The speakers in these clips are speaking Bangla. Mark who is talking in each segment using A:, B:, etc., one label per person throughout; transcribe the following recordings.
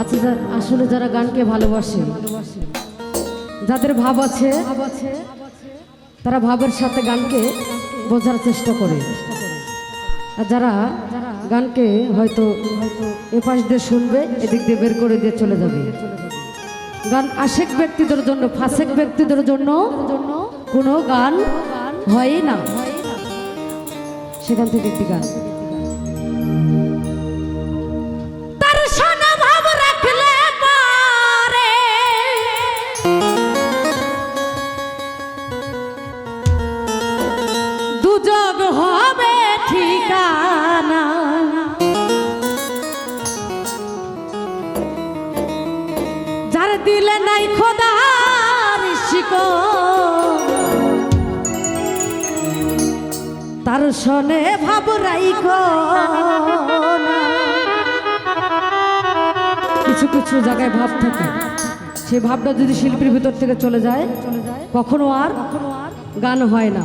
A: আচ্ছা আসলে যারা গানকে ভালোবাসে, যাদের ভাব আছে, তারা ভাবের সাথে গানকে বোঝার চেষ্টা করে। আর যারা গানকে হয়তো এপাশ দিয়ে শুনবে, এদিক দিয়ে বের করে দিয়ে চলে যাবে। গান আশেক ব্যক্তিদের জন্য ফাসেক ব্যক্তিদের জন্য কোনো গান হয় না। সেখান থেকে একটি গান।
B: দিলে নাই খোদার শিকো তার সনে ভাব রাইখো
A: কিছু কিছু জায়গায় ভাব থাকে। সেই ভাবটা যদি শিল্পীর ভিতর থেকে চলে যায়, কখনো আর গান হয় না।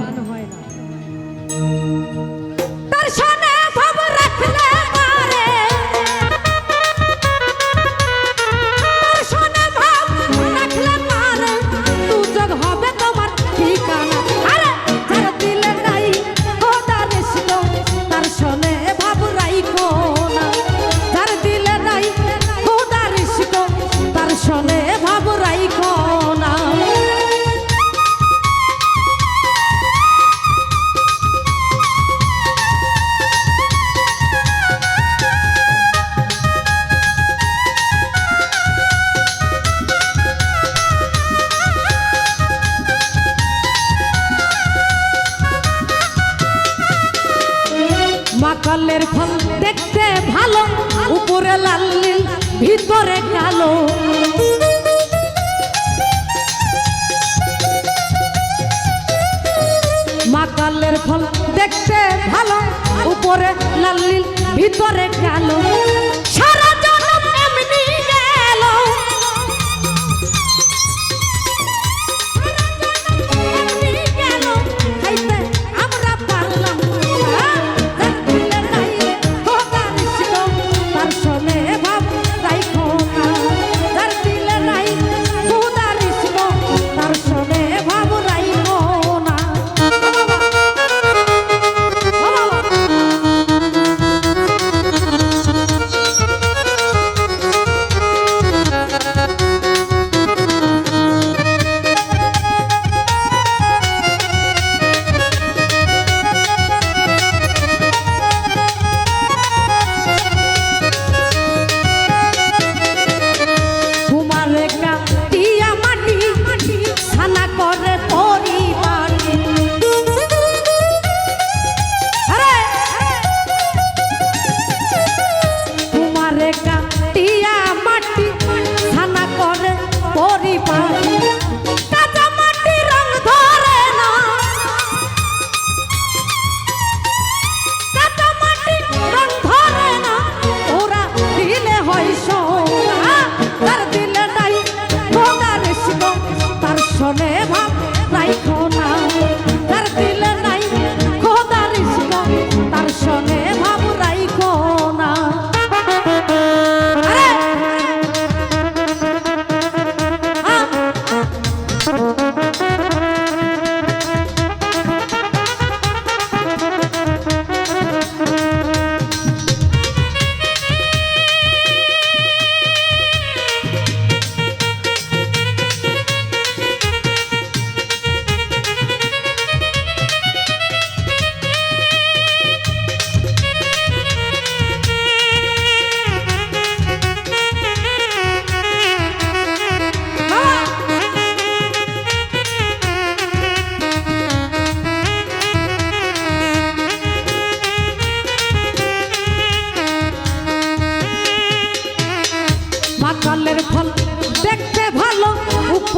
B: মাকালের ফল দেখতে ভালো, উপরে লাল নীল, ভিতরে কালো। মাকালের ফল দেখতে ভালো, উপরে লাল নীল, ভিতরে কালো। তার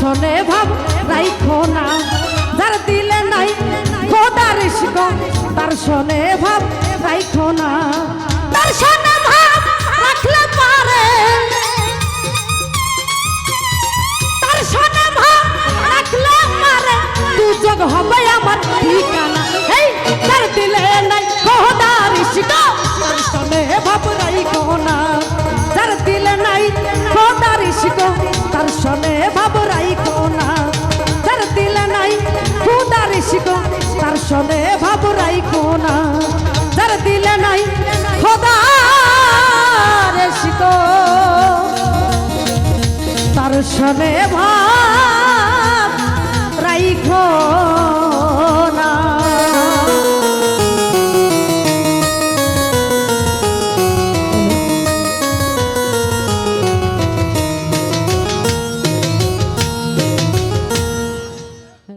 A: শোনে ভাব রাইখো না। যার দিলে নাই, খোদার ইস্ক তার শোনে ভাব রাইখো না।
B: তার সনে ভাব রাখলে পারে। তার সনে ভাব রাখলে পারে।
A: দুযোগ হবে আমার ঠিকানা তার শোনে ভাব রাইখো দিলে নাই খোদা রেশিত তার শোনে ভাব